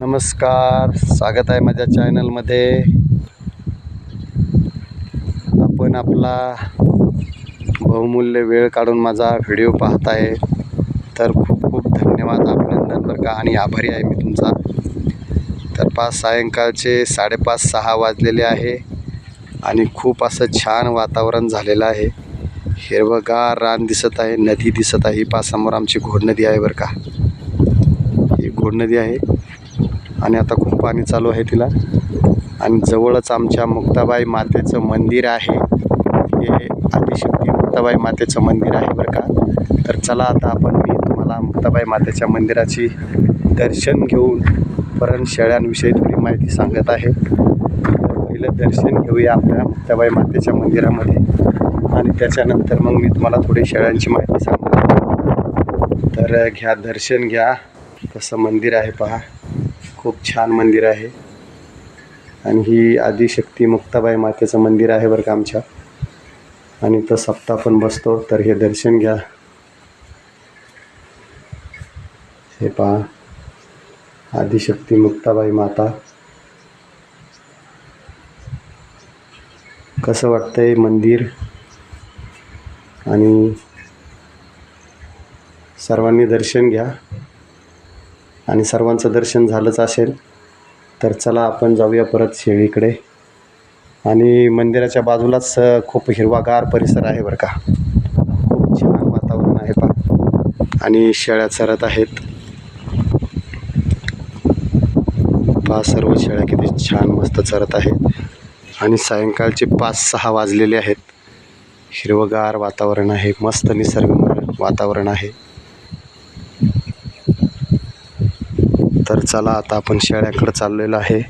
नमस्कार स्वागत आहे माझ्या चॅनलमध्ये. आपण आपला बहुमूल्य वेळ काढून माझा व्हिडिओ पाहत आहे. तर खूप खूप धन्यवाद अभिनंदन बरं का आणि आभारी आहे मी तुमचा. तर पाच सायंकाळचे साडेपाच सहा वाजलेले आहे आणि खूप असं छान वातावरण झालेलं आहे. हिरवगार रान दिसत आहे नदी दिसत आहे ही पासामोर आमची घोड नदी आहे बरं का. ही घोड नदी आहे. आणि आता खूप पाणी चालू आहे तिला. आणि जवळच आमच्या मुक्ताबाई मातेचं मंदिर आहे. हे आदिशक्ती मुक्ताबाई मातेचं मंदिर आहे बरं का. तर चला आता आपण मी तुम्हाला मुक्ताबाई मातेच्या मंदिराची दर्शन घेऊन परत शेळ्यांविषयी थोडी माहिती सांगत आहे. तर पहिलं दर्शन घेऊया आपल्या मुक्ताबाई मातेच्या मंदिरामध्ये. आणि त्याच्यानंतर मग मी तुम्हाला थोडी शेळ्यांची माहिती सांगतो तर घ्या दर्शन घ्या. कसं मंदिर आहे पहा. खूप छान मंदिर आहे. आणि ही आदिशक्ती मुक्ताबाई मातेचं मंदिर आहे बरं का आमच्या. आणि तो सप्ताह पण बसतो तर हे दर्शन घ्या. हे पहा. आदिशक्ती मुक्ताबाई माता. कसं वाटतंय मंदिर? आणि सर्वांनी दर्शन घ्या. आणि सर्वांचं दर्शन झालंच असेल तर चला आपण जाऊया परत शेळीकडे. आणि मंदिराच्या बाजूलाच खूप हिरवागार परिसर आहे बरं का. खूप छान वातावरण आहे पा आणि शेळ्या चरत आहेत. पा सर्व शेळ्या किती छान मस्त चरत आहेत. आणि सायंकाळचे पाच सहा वाजलेले आहेत. हिरवगार वातावरण आहे मस्त निसर्ग वातावरण आहे. तर चला आता आपण शेळ्याकडं चाललेलो आहे.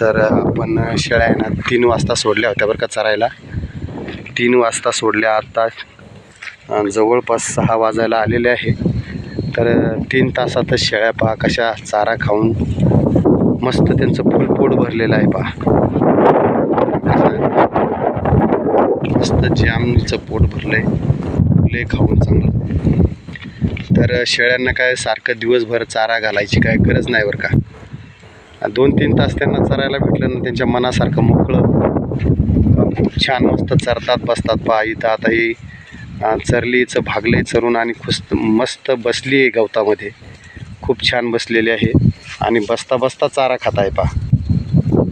तर आपण शेळ्या ना तीन वाजता सोडल्या होत्या बरं का चरायला. तीन वाजता सोडल्या आता. जवळपास सहा वाजायला आलेले आहे. तर तीन तासातच शेळ्या पहा कशा चारा खाऊन मस्त त्यांचं फुल पोट भरलेलं आहे पहा. मस्त जामचं पोट भरलं आहे फुले खाऊन चांगलं. तर शेळ्यांना काय सारखं दिवसभर चारा घालायची काय गरज नाही बरं का. दोन तीन तास त्यांना चरायला भेटलं ना त्यांच्या मनासारखं मोकळं. खूप छान मस्त चरतात बसतात पहा इथं आता ही चरलीचं भागले चरून आणि खुस मस्त बसली आहे गवतामध्ये. खूप छान बसलेली आहे आणि बसता बसता चारा खात आहे पहा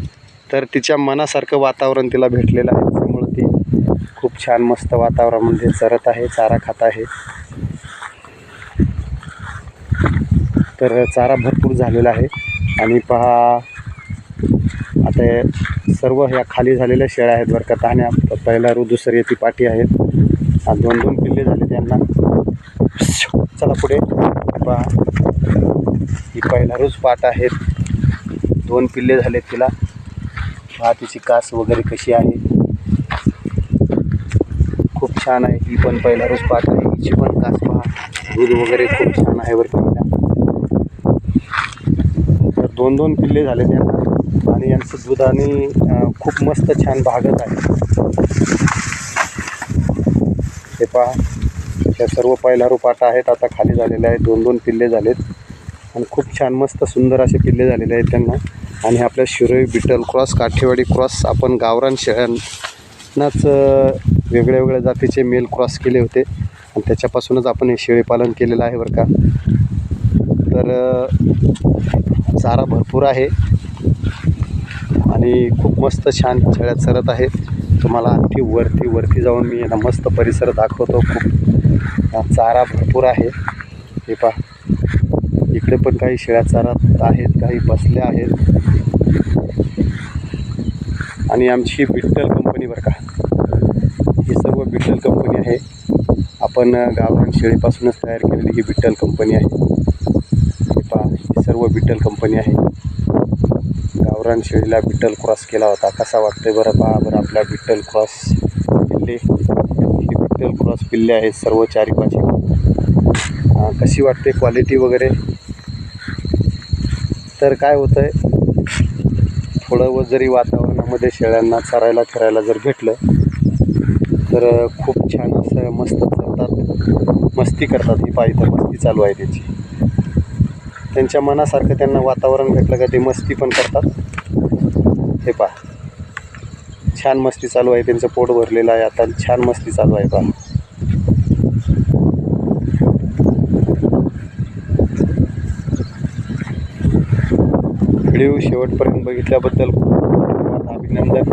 तर तिच्या मनासारखं वातावरण तिला भेटलेलं आहे. त्यामुळं ती खूप छान मस्त वातावरणामध्ये चरत आहे चारा खात आहे. तर चारा भरपूर झालेला आहे. आणि पहा आता सर्व ह्या खाली झालेल्या शेळ्या आहेत बरं का. ताण्या पहिला रू दुसरी ती पाठी आहेत दोन दोन पिल्ले झाले त्यांना. चला पुढे. पहा ही पहिला रोज पाट आहेत दोन पिल्ले झालेत तिला. पहा तिची कास वगैरे कशी आहे. खूप छान आहे. ही पण पहिला रोज पाट आहे. हिची पण कास पहा. दूध वगैरे खूप छान आहे बरं का. दोन दोन पिल्ले झाले त्यांना आणि यांचं दुधाने खूप मस्त छान भागत आहे. हे पहा त्या सर्व पहिला पाटा आहेत. आता खाली झालेले आहेत. दोन दोन पिल्ले झालेत. आणि खूप छान मस्त सुंदर असे पिल्ले झालेले आहेत त्यांना. आणि आपल्या शिरोई बिटल क्रॉस काठेवाडी क्रॉस आपण गावरान शेळ्यांनाच वेगळ्या वेगळ्या जातीचे मेल क्रॉस केले होते. आणि त्याच्यापासूनच आपण हे शेळीपालन केलेलं आहे बरं का. तर चारा भरपूर आहे. आणि खूप मस्त छान शेळ्या चरत आहेत तुम्हाला आणखी वरती वरती जाऊन मी यांना मस्त परिसर दाखवतो. खूप चारा भरपूर आहे. हे पहा. इकडे पण काही शेळ्या चारात आहेत काही बसल्या आहेत. आणि आमची विठ्ठल कंपनी बरं का. ही सर्व विठ्ठल कंपनी आहे. आपण गावरान शेळीपासूनच तयार केलेली ही विठ्ठल कंपनी आहे. सर्व बिट्टल कंपनी आहे. गावरान शेळीला बिट्टल क्रॉस केला होता. कसा वाटतोय बरं? पहा बरं आपला विठ्ठल क्रॉस पिल्ले. हे विठ्ठल क्रॉस पिल्ले आहेत सर्व चारी पाची कशी वाटते? क्वालिटी वगैरे? तर काय होतं आहे थोडं व जरी वातावरणामध्ये शेळ्यांना चरायला फिरायला जर भेटलं तर खूप छान असं मस्त करतात मस्ती करतात ही पाहिजे मस्ती चालू आहे त्याची. त्यांच्या मनासारखं त्यांना वातावरण भेटलं का ते मस्ती पण करतात. हे पहा. छान मस्ती चालू आहे त्यांचं पोट भरलेलं आहे. आता छान मस्ती चालू आहे पहा. व्हिडिओ शेवटपर्यंत बघितल्याबद्दल अभिनंदन.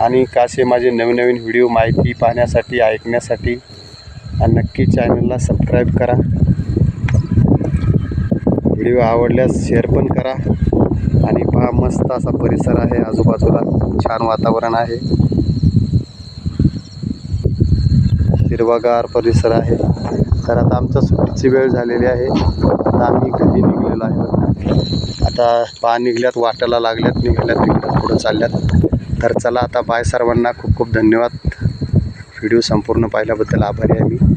आणि कासे माझे नवीन नवीन व्हिडिओ माहिती पाहण्यासाठी ऐकण्यासाठी आणि नक्की चॅनलला सबस्क्राईब करा. व्हिडिओ आवडल्यास शेअर पण करा. आणि पहा मस्त असा परिसर आहे. आजूबाजूला छान वातावरण आहे. हिरवागार परिसर आहे. तर आता आमच्या सुट्टीची वेळ झालेली आहे. आता आम्ही घरी निघलेलो आहे. आता पहा निघल्यात वाटायला लागल्यात निघाल्यात तिकडं पुढं चालल्यात. तर चला आता बाय सर्वांना खूप खूप धन्यवाद. व्हिडिओ संपूर्ण पाहिल्याबद्दल आभारी आहे मी.